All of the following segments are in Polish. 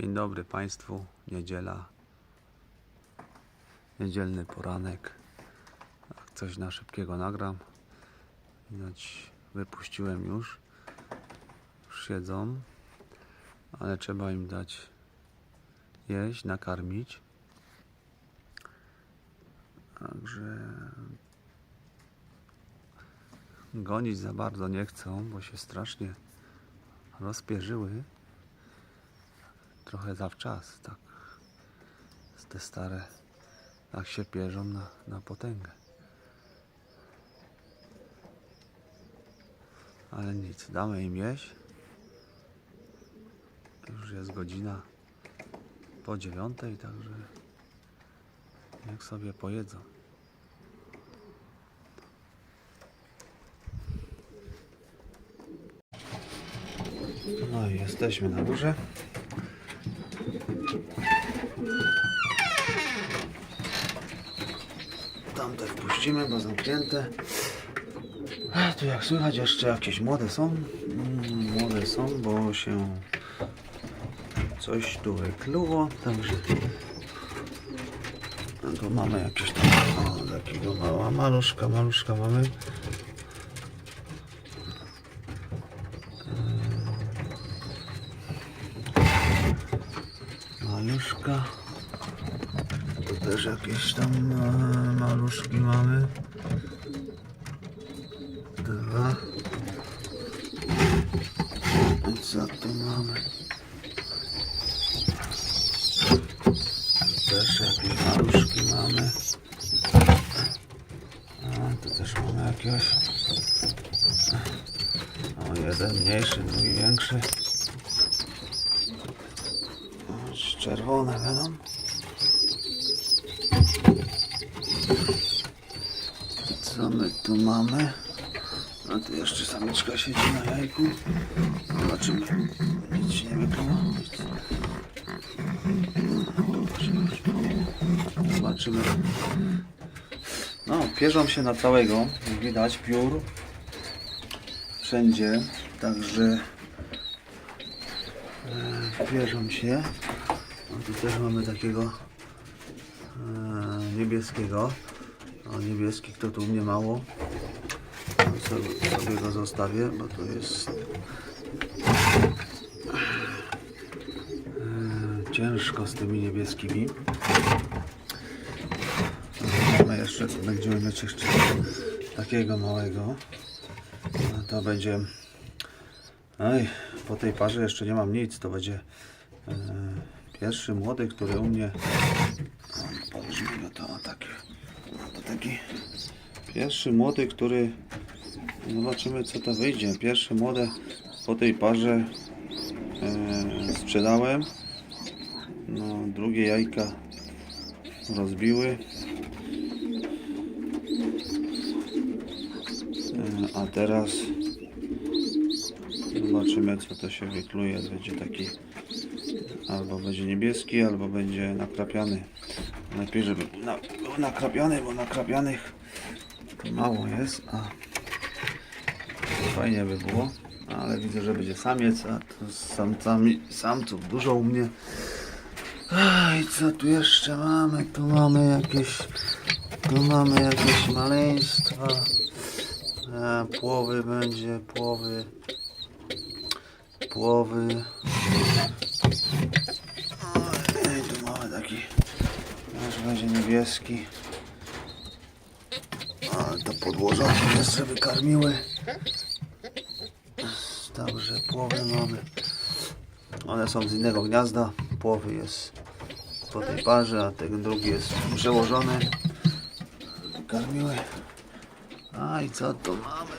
Dzień dobry Państwu. Niedziela. Niedzielny poranek. Coś na szybkiego nagram. Widać, wypuściłem już. Już siedzą. Ale trzeba im dać jeść, nakarmić. Także gonić za bardzo nie chcą, bo się strasznie rozpierzyły trochę zawczas, tak. Te stare tak się pierzą na, na potęgę. Ale nic, damy im jeść. Już jest godzina po dziewiątej, także niech sobie pojedzą. No i jesteśmy na górze. Tamte wpuścimy, bo zamknięte. Tu jak słychać jeszcze jakieś młode są. Mm, Młode są, bo się coś tu wykluło, także no tu mamy jakieś tam o, takiego mała maluszka, maluszka mamy. Maluszka. Też jakieś tam e, maluszki mamy. Dwa. I co tu mamy? Też jakieś maluszki mamy. A, tu też mamy jakiegoś. O, jeden mniejszy, drugi większy. Czerwone będą. Co my tu mamy? A tu jeszcze samiczka siedzi na jajku. Zobaczymy. Nic się nie wykluło. Zobaczymy. No, pierzą się na całego. Widać, piór wszędzie. Także e, pierzą się. No, tu też mamy takiego e, niebieskiego. O, niebieski to tu mnie mało. Sobie, sobie go zostawię, bo to jest e, ciężko z tymi niebieskimi. Mamy jeszcze, będziemy mieć jeszcze takiego małego. No to będzie. Oj, po tej parze jeszcze nie mam nic. To będzie e, pierwszy młody, który u mnie. O, Położymy go to o, taki. To taki pierwszy młody, który. Zobaczymy co to wyjdzie. Pierwszy młode po tej parze e, sprzedałem. No, drugie jajka rozbiły. E, A teraz zobaczymy co to się wykluje. Będzie taki albo będzie niebieski, albo będzie nakrapiany. Lepiej, żeby na, był nakrapiany, bo nakrapianych mało jest. A fajnie by było, ale widzę, że będzie samiec, a to z samcami, samców dużo u mnie. I co tu jeszcze mamy? Tu mamy jakieś, tu mamy jakieś maleństwa. E, płowy będzie, płowy, płowy. Oj, tu mamy taki, aż będzie niebieski. Ale to podłoża jeszcze wykarmiły. Także płowy mamy. One są z innego gniazda. Płowy jest po tej parze, a ten drugi jest przełożony. Karmiły. A i co tu mamy?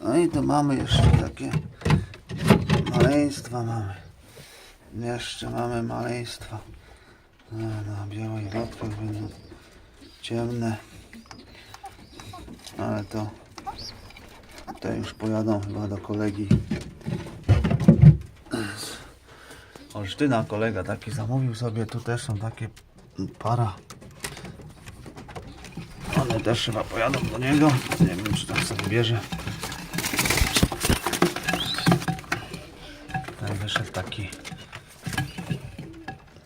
No i tu mamy jeszcze takie maleństwa mamy. Jeszcze mamy maleństwa. No, na białej lotkach będą ciemne. Ale to te już pojadą chyba do kolegi Olsztyna. Kolega taki zamówił sobie. Tu też są takie para. One też chyba pojadą do niego. Nie wiem, czy tam sobie bierze. Także wyszedł taki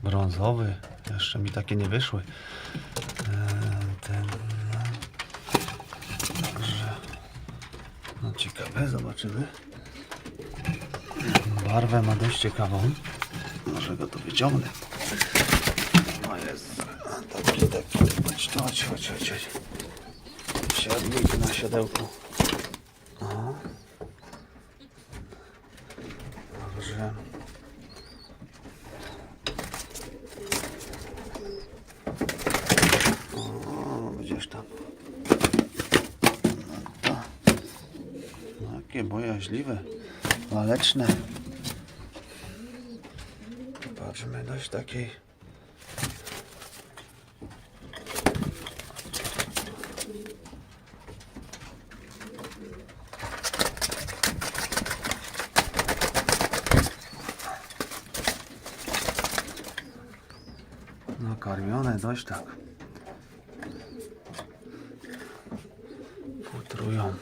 brązowy. Jeszcze mi takie nie wyszły. Eee, Ten, no. Ciekawe, zobaczymy. Barwę ma dość ciekawą. Może go tu wyciągnę. No jest taki, taki. Chodź, chodź, chodź, chodź. Siadnik na siodełku. Dobrze. O, gdzieś tam. No to. Bojaźliwe, waleczne. Patrzmy, dość takiej. Dość tak. Futrują.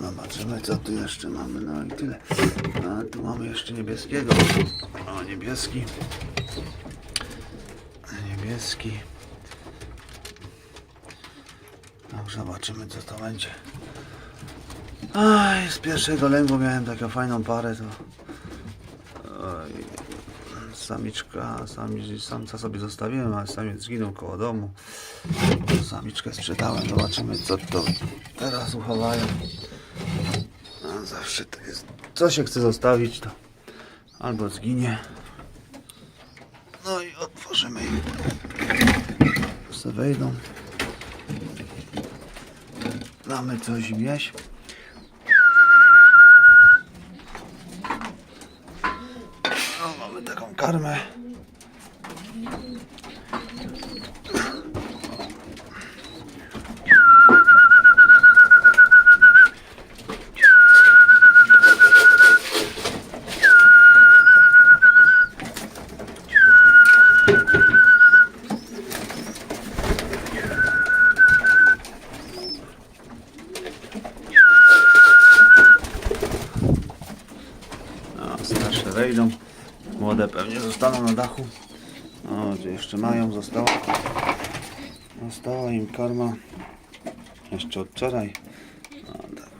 Zobaczymy co tu jeszcze mamy. No i tyle. A tu mamy jeszcze niebieskiego. O niebieski. Niebieski. No zobaczymy co to będzie. Aj, z pierwszego lęgu miałem taką fajną parę to. Samiczka, sami, samca sobie zostawiłem, ale samiec zginął koło domu. Samiczkę sprzedałem, zobaczymy co to teraz uchowają. No, zawsze to jest, co się chce zostawić to albo zginie. No i otworzymy je. Se wejdą. Damy coś im. Karmę. Na dachu. O, gdzie jeszcze mają, została. Została im karma. Jeszcze od wczoraj. O, tak,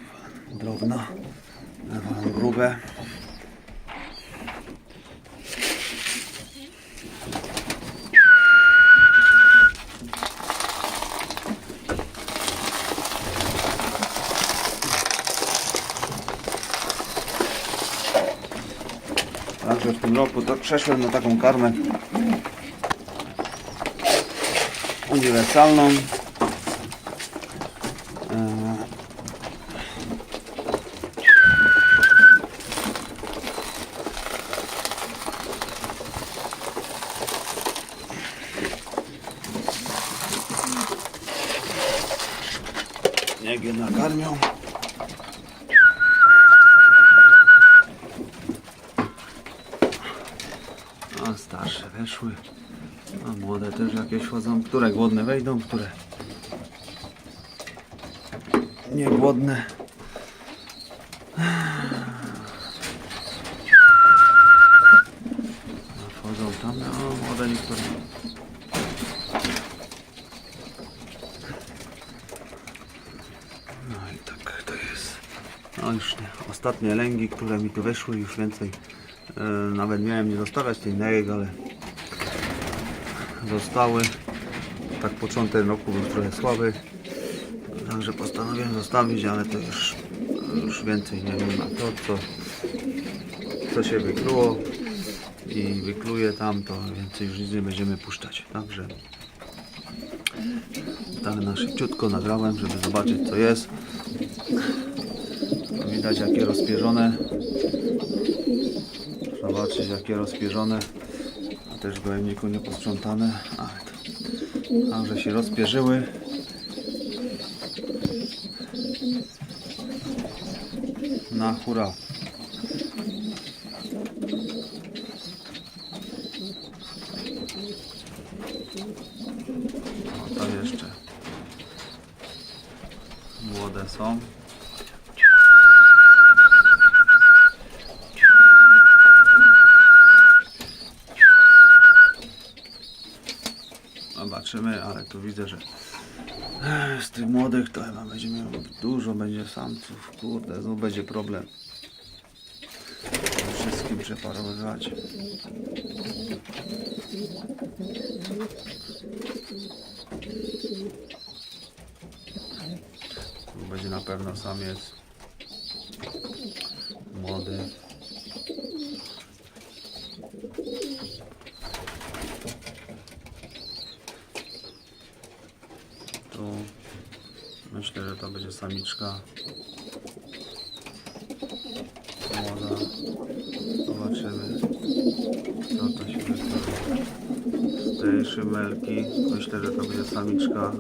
drobna. Grube. Tym roku to przeszłem na taką karmę uniwersalną. A starsze weszły. A młode też jakieś wchodzą. Które głodne wejdą, które nie głodne. A Wchodzą tam, no młode niektóre. No i tak to jest. No już nie. Ostatnie lęgi, które mi tu weszły, już więcej nawet miałem nie zostawiać tej nerek, ale zostały. Tak początek roku był trochę słaby. Także postanowiłem zostawić, ale to już, już więcej nie wiem na to, co, co się wykluło i wykluje tam, to więcej już nic nie będziemy puszczać. Także tak na szybciutko nagrałem, żeby zobaczyć co jest. Widać jakie rozpierzone. Zobaczyć jakie rozpierzone. A też w gołębniku nie posprzątane. Ale to, także się rozpierzyły. Na hura. O, tam jeszcze młode są. Zobaczymy, ale tu widzę, że Ech, z tych młodych to chyba będzie miał dużo będzie samców. Kurde, znów będzie problem. Wszystkim przeparowywać. Tu będzie na pewno samiec. Młody. Tu myślę, że to będzie samiczka. Młoda. Zobaczymy, co to się wydarzy. Z tej szymelki myślę, że to będzie samiczka.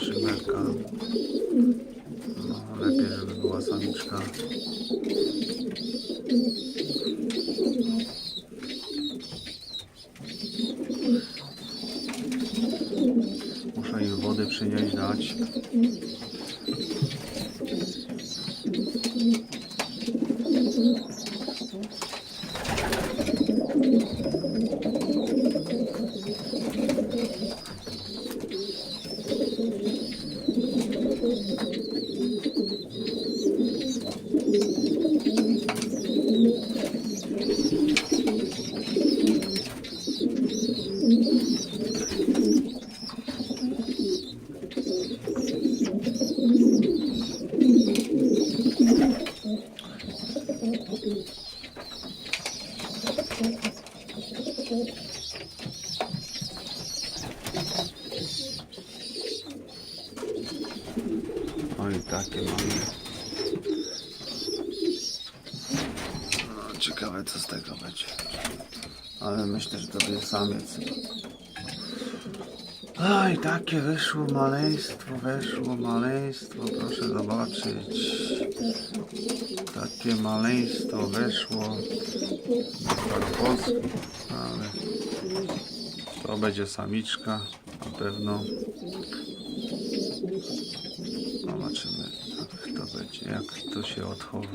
Szymelka. No, lepiej, żeby była samiczka. Muszę im wody przynieść, dać. Oj, takie mamy. No, ciekawe co z tego będzie. Ale myślę, że to będzie samiec. Oj, takie wyszło maleństwo, weszło maleństwo, proszę zobaczyć. Takie maleństwo weszło. Staropolskie, ale to będzie samiczka na pewno. Zobaczymy, jak to będzie, jak to się odchowa.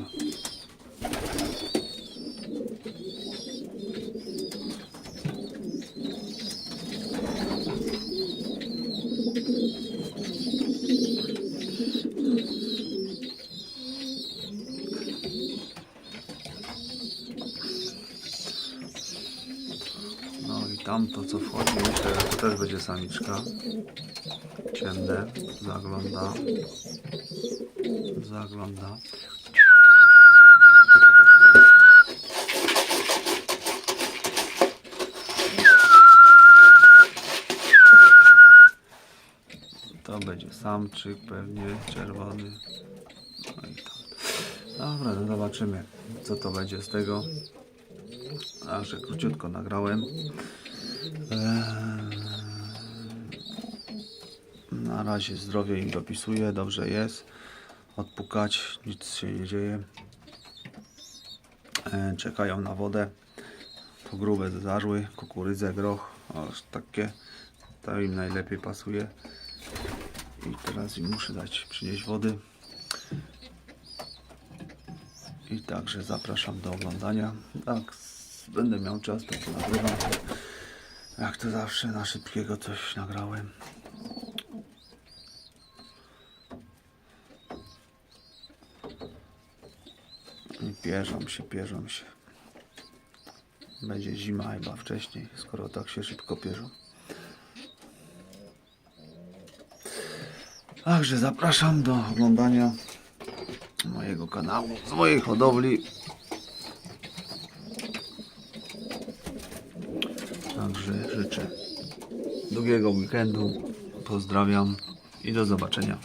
No i tamto co wchodzi, myślę, że to też będzie samiczka. Ciemne, zagląda. Zagląda. To będzie samczyk pewnie, czerwony. No i tam. Dobra, no zobaczymy co to będzie z tego. A że króciutko nagrałem. Eee, Na razie zdrowie im dopisuję, dobrze jest. Odpukać, nic się nie dzieje. E, Czekają na wodę. To grube zażły, kukurydzę, groch, aż takie. To im najlepiej pasuje. I teraz im muszę dać, przynieść wody. I także zapraszam do oglądania. Tak, będę miał czas, to to nagrywam. Jak to zawsze na szybkiego coś nagrałem. I pierzą się, pierzą się. Będzie zima chyba wcześniej, skoro tak się szybko pierzą. Także zapraszam do oglądania mojego kanału, z mojej hodowli. Życzę długiego weekendu. Pozdrawiam i do zobaczenia.